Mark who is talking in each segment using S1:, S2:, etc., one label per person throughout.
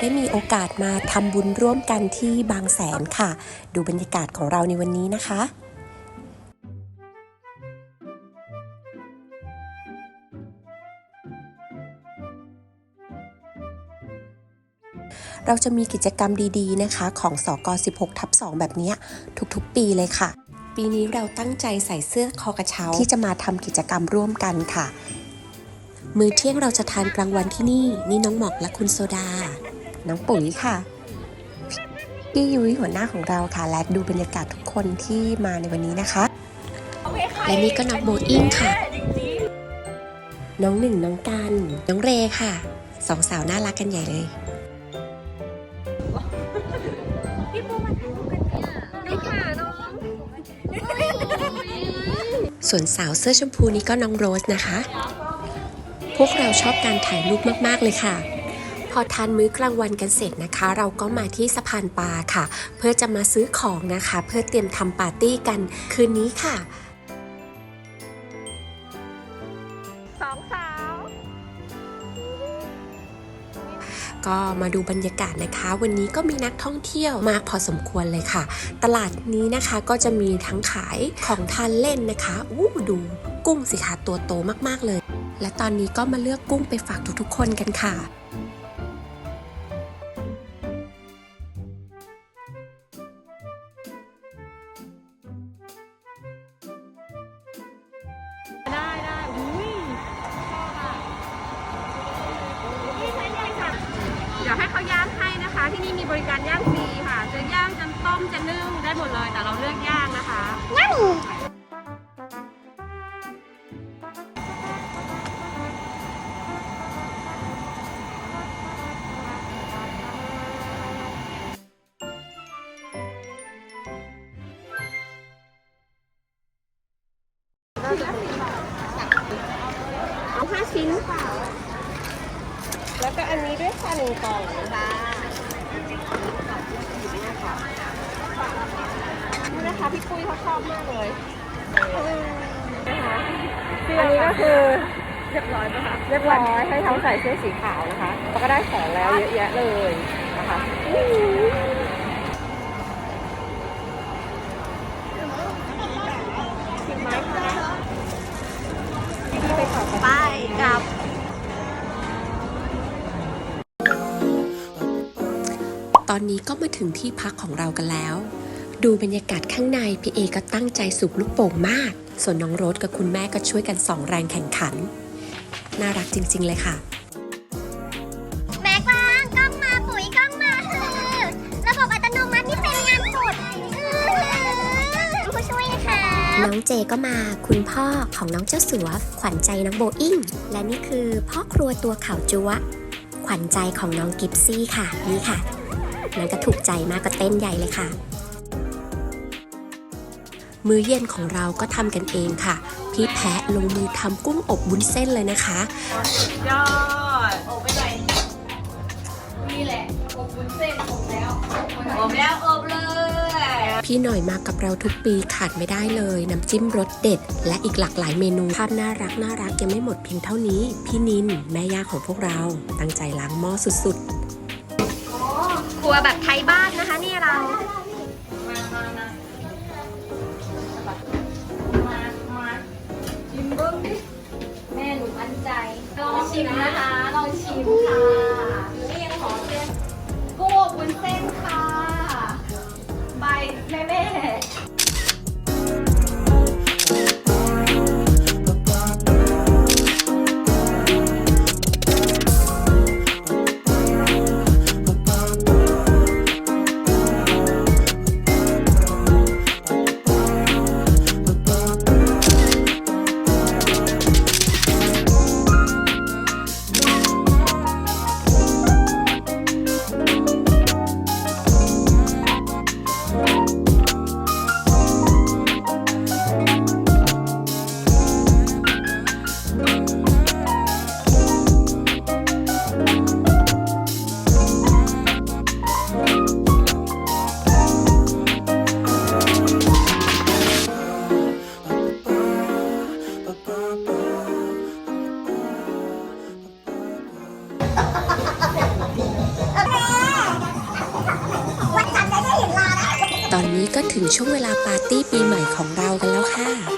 S1: ได้มีโอกาสมาทำบุญร่วมกันที่บางแสนค่ะ ดูบรรยากาศของเราในวันนี้นะคะเราจะมีกิจกรรมดีๆนะคะ ของสก16ทับ2แบบนี้ทุกๆ ปีเลยค่ะ ปีนี้เราตั้งใจใส่เสื้อคอกระเช้าที่จะมาทำกิจกรรมร่วมกันค่ะ มื้อเที่ยงเราจะทานกลางวันที่นี่ นี่น้องหมอกและคุณโซดา น้องปุ๋ยค่ะพี่ยุ้ยหัวหน้าของเราค่ะ และดูบรรยากาศทุกคนที่มาในวันนี้นะคะ และนี่ก็น้องโบอิงค่ะ น้องหนึ่งน้องกัน น้องเรค่ะ สองสาวน่ารักกันใหญ่เลย
S2: นี่ค่ะน้อง
S1: ส่วนสาวเสื้อชมพูนี้ก็น้องโรสนะคะ พวกเราชอบการถ่ายรูปมาก ๆ เลยค่ะ พอทานมื้อกลางวันกันเสร็จนะคะ เราก็มาที่สะพานปลาค่ะ เพื่อจะมาซื้อของนะคะ เพื่อเตรียมทำปาร์ตี้กันคืนนี้ค่ะ
S2: สองสาว
S1: ก็มาดูบรรยากาศนะคะ วันนี้ก็มีนักท่องเที่ยวมากพอสมควรเลยค่ะ ตลาดนี้นะคะก็จะมีทั้งขายของทานเล่นนะคะอู้ดูกุ้งสิคะตัวโตมากๆเลย และตอนนี้ก็มาเลือกกุ้งไปฝากทุกๆคนกันค่ะ
S2: หนึ่งกล่องค่ะนี่นะคะพี่ปุ้ยเขาชอบมากเลยนะคะอันนี้ก็คือเรียบร้อยปะคะเรียบร้อยให้เขาใส่เสื้อสีขาวนะคะแล้วก็ได้ของแล้วเยอะแยะเลยนะคะสิบไม้ค่ะไปต่อไปกับ
S1: อนนี้ก็มาถึงที่พักของเรากันแล้ว ดูบรรยากาศข้างในพี่เอก็ตั้งใจสูบลูกโป่งมาก ส่วนน้องโรสกับคุณแม่ก็ช่วยกันสองแรงแข่งขัน น่ารักจริง ๆ เลยค่ะ
S3: แม็กวางกล้องมาปุ๋ยกล้องมาคือระบบอัตโนมัติที่เป็นงานสุดอื้อผู้ช่วยค่ะ
S1: น้องเจก็มาคุณพ่อของน้องเจ้าสัวขวัญใจน้องโบอิงและนี่คือพ่อครัวตัวขาวจัวขวัญใจของน้องกิฟซี่ค่ะนี่ค่ะ น้องก็ถูกใจมากก็เต้นใหญ่เลยค่ะ มื้อเย็นของเราก็ทำกันเองค่ะ พี่แพะลงมือทำกุ้งอบวุ้นเส้นเลยนะคะ
S2: ยอดอบไปไหนนี่แหละอบวุ้นเส้นอบแล้วอบแล้วอบเลย
S1: พี่หน่อยมากับเราทุกปีขาดไม่ได้เลย น้ำจิ้มรสเด็ด และอีกหลากหลายเมนู ภาพน่ารักน่ารักยังไม่หมดเพียงเท่านี้ พี่นิน แม่ย่าของพวกเรา ตั้งใจล้างหม้อสุด
S3: ค รัวแบบไทยบ้านนะคะนี่เรา
S2: มามามามามาชิมเบิ้งดิ
S3: แม่หนูมั่นใจ
S2: ลองชิมนะคะ ลองชิมค่ะนี่ยังหอมเส้นกุ้งอบวุ้นเส้นค่ะ ใบแม่แม่
S4: ของเรากันแล้วค่ะ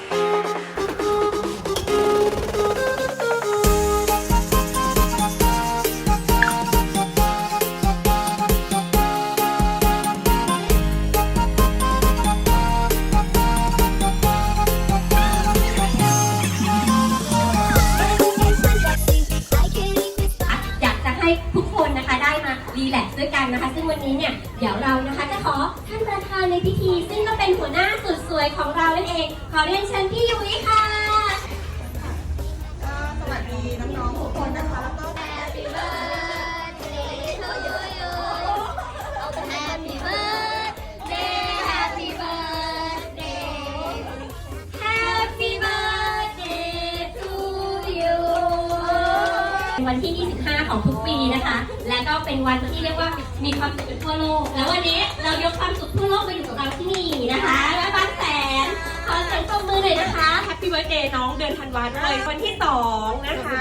S5: เป็นวัน
S6: ที่
S5: เรียกว่ามีความสุขทั่วโลก แล้ววันนี้เรายกความสุขทั่วโลกมาอยู่กับเราที่นี่นะคะแม่บ้านแสนขอเสียงปรบมือเลยนะคะ
S7: Happy Birthday น้องเดือนธันวาด้วยวันที่สองนะคะ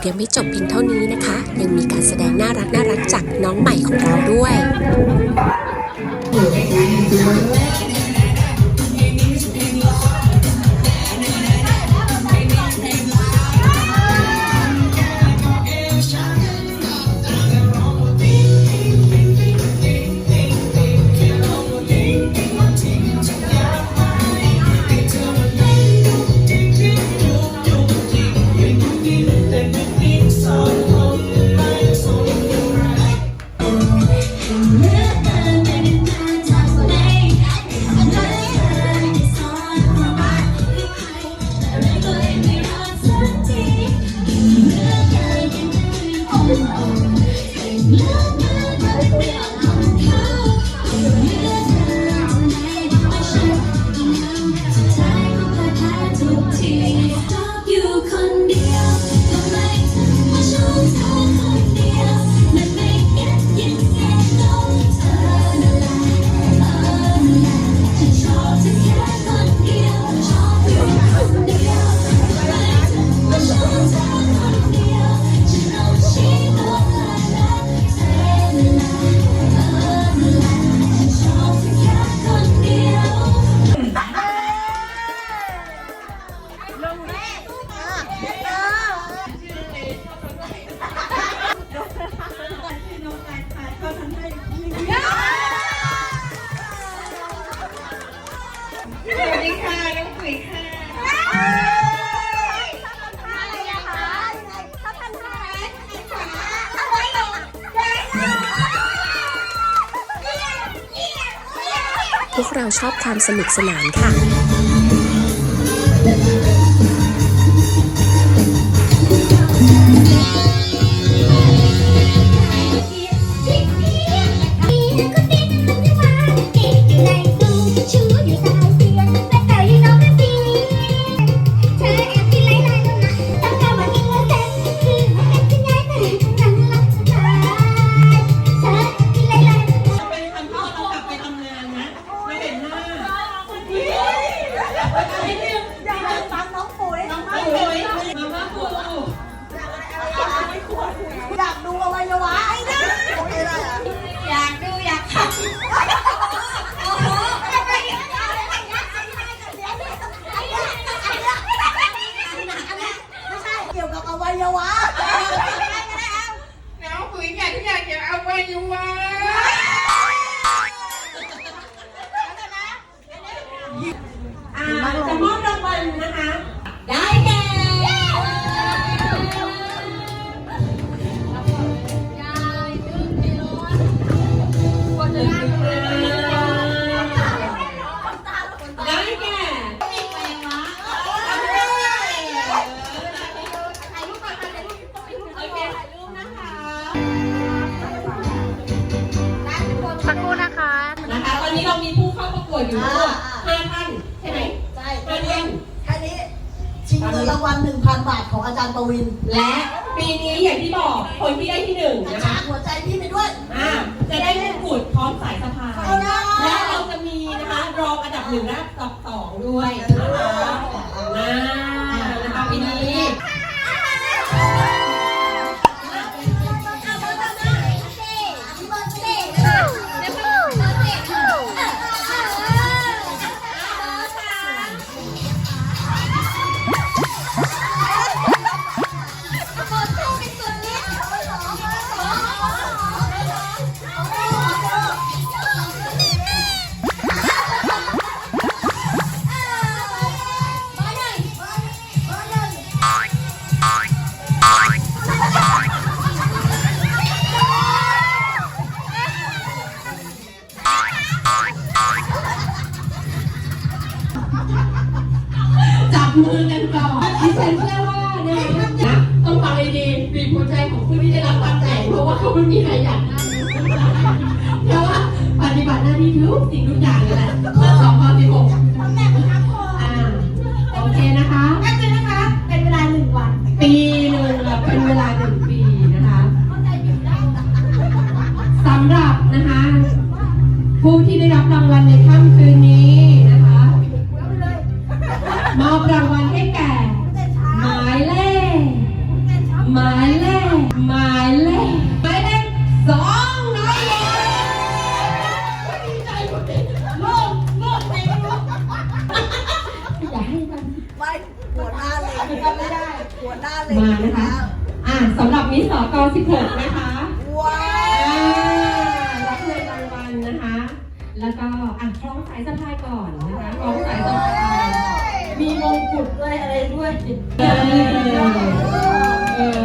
S1: ตยั
S4: งไม่จบเพียงเท่านี้นะคะ ยังมีการแสดงน่ารักน่ารักจากน้องใหม่ของเราด้วย
S1: วกเราชอบความสนุกสนานค่ะ
S2: และ
S7: ปีนี้อย่างที่บอกคนที่ได้ที่หนึ่ง
S8: กระ
S7: นะ
S8: ชา
S7: คะ
S8: กหัวใจพี่ไปด้วย
S7: อ่าจะได้มงกุฎพร้อมสายสะพาย
S8: เอานะ
S7: และเราจะมีนะคะรองอันดับหนึ่งและอันดับสองด้วยนะคะอ่า กสิ่งทุกอย่างเลยแหละ ไม่หั
S8: วหน้าเลยทำไม่ได้หัวหน้าเลย
S7: มานะคะอ่าสำหรับมิสสก16 นะคะ
S8: ว้า
S7: อ่ารับเงินรางวัลนะคะ แล้วก็อะคล้องสายสะพายก่อนนะคะคล้องสายสะพาย
S8: มีมงกุฎด้วยอะไรด้วย
S7: เออ เออ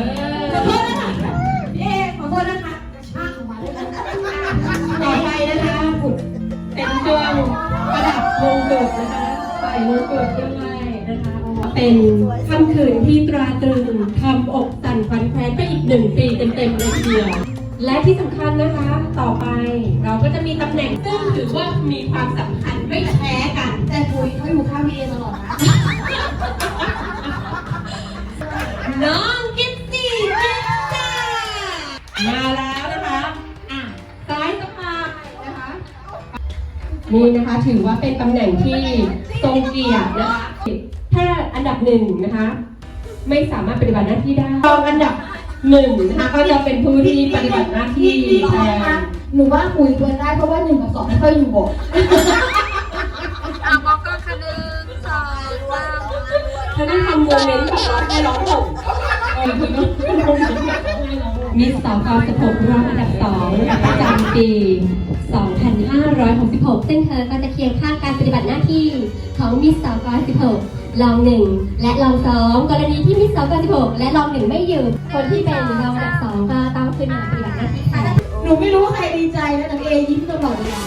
S7: ขอโทษนะคะพี่เอขอโทษนะคะช่างมาเลยนะต่อไปนะคะกุดเป็นช่วงประดับมงกุฎนะคะใส่ มงกุฎด้วยนะคะ เป็นค่ำคืนที่ตราตรึงทำอกสั่นฟันแควนไปอีกหนึ่งปีเต็มๆเลยทีเดียว และที่สำคัญนะคะ ต่อไปเราก็จะมีตำแหน่งซึ่งถือว่ามีความสำคัญไม่แพ้กัน
S8: แต่ปุยเขาอยู่ข้างพี่เอตลอดนะ
S7: น้ นี่นะคะ ถือว่าเป็นตำแหน่งที่ทรงเกียรตินะคะถ้าอันดับหนึ่งนะคะ ไม่สามารถปฏิบัติหน้าที่ได้รองอันดับหนึ่งนะคะก็จะเป็นผู้ที่ปฏิบัติหน้าที่แทน
S8: หนูว่าปุ๋ยควรได้เพราะว่าหนึ่งกับสองไม่ค่อยอยู่บ่
S2: มองก็คือหนึ่งสองสาม
S7: เธอได้ทำโมเมนต์แบบร้องให้ร้องห่ม มเมนต์แบบร้องให้ร้องห่มมิสสก16รองอันดับ2ประจำปี
S4: 2566 ซึ่งเธอก็จะเคียงข้างการปฏิบัติหน้าที่ของมิสสาวก16รองหนึ่งและลองสองกรณีที่มิสสาวก16และลองหนึ่งไม่อยู่คนที่เป็นรองอันดับสองก็ต้องขึ้นมาปฏิบัติหน้าที่ค่ะ
S8: หนูไม่รู้ใครดีใจนะแต่เอยิ้มตลอดเวลา